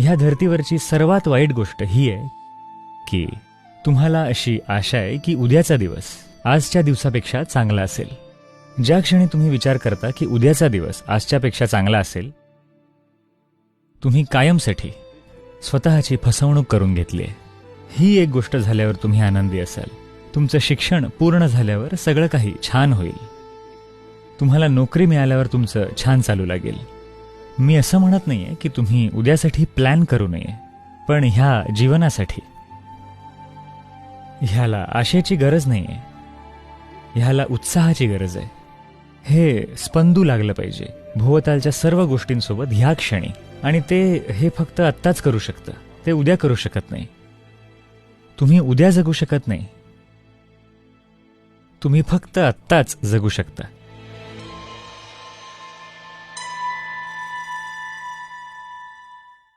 ह्या धर्तीवरची सर्वात वाईट गोष्ट ही आहे की तुम्हाला अशी आशा आहे की उद्याचा दिवस आजच्या दिवसापेक्षा चांगला असेल. ज्या क्षणी तुम्ही विचार करता की उद्याचा दिवस आजच्यापेक्षा चांगला असेल तुम्ही कायमसाठी स्वतःची फसवणूक करून घेतली आहे. ही एक गोष्ट झाल्यावर तुम्ही आनंदी असाल. तुमचं शिक्षण पूर्ण झाल्यावर सगळं काही छान होईल. तुम्हाला नोकरी मिळाल्यावर तुमचं छान चालू लागेल. मी असं म्हणत नाहीये की तुम्ही उद्यासाठी प्लॅन करू नये पण ह्या जीवनासाठी. ह्याला आशेची गरज नाही आहे ह्याला उत्साहाची गरज आहे. हे स्पंदू लागलं पाहिजे भोवतालच्या सर्व गोष्टींसोबत ह्या क्षणी. आणि ते हे फक्त आत्ताच करू शकतं ते उद्या करू शकत नाही. तुम्ही उद्या जगू शकत नाही. तुम्ही फक्त आत्ताच जगू शकता.